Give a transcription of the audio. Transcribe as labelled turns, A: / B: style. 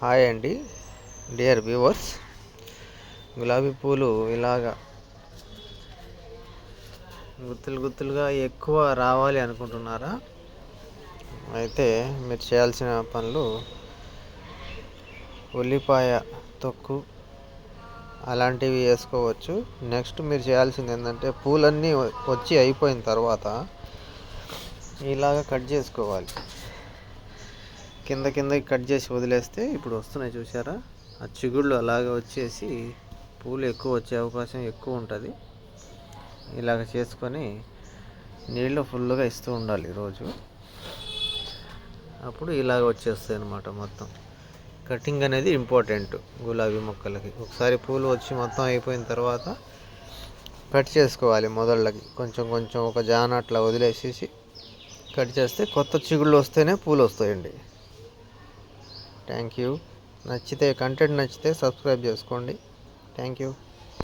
A: Hi అండి dear viewers. గులాబీ పూలు ఇలాగా గుత్తులు గుత్తులుగా ఎక్కువ రావాలి అనుకుంటున్నారా? అయితే మీరు చేయాల్సిన పనులు ఉల్లిపాయ తొక్కు అలాంటివి వేసుకోవచ్చు. నెక్స్ట్ మీరు చేయాల్సింది ఏంటంటే పూలన్నీ వచ్చి అయిపోయిన తర్వాత ఇలాగ కట్ చేసుకోవాలి. కింద కిందకి కట్ చేసి వదిలేస్తే ఇప్పుడు వస్తున్నాయి చూసారా ఆ చిగుళ్ళు అలాగే వచ్చేసి పూలు ఎక్కువ వచ్చే అవకాశం ఎక్కువ ఉంటుంది. ఇలాగ చేసుకొని నీళ్ళు ఫుల్గా ఇస్తూ ఉండాలి రోజు అప్పుడు ఇలాగ వచ్చేస్తాయి అన్నమాట మొత్తం. కటింగ్ అనేది ఇంపార్టెంట్ గులాబీ మొక్కలకి. ఒకసారి పూలు వచ్చి మొత్తం అయిపోయిన తర్వాత కట్ చేసుకోవాలి మొదళ్ళకి. కొంచెం కొంచెం ఒక జాన అట్లా వదిలేసేసి కట్ చేస్తే కొత్త చిగుళ్ళు వస్తేనే పూలు వస్తాయండి. Thank you. నచ్చితే కంటెంట్ నచ్చితే సబ్స్క్రైబ్ చేసుకోండి. Thank you.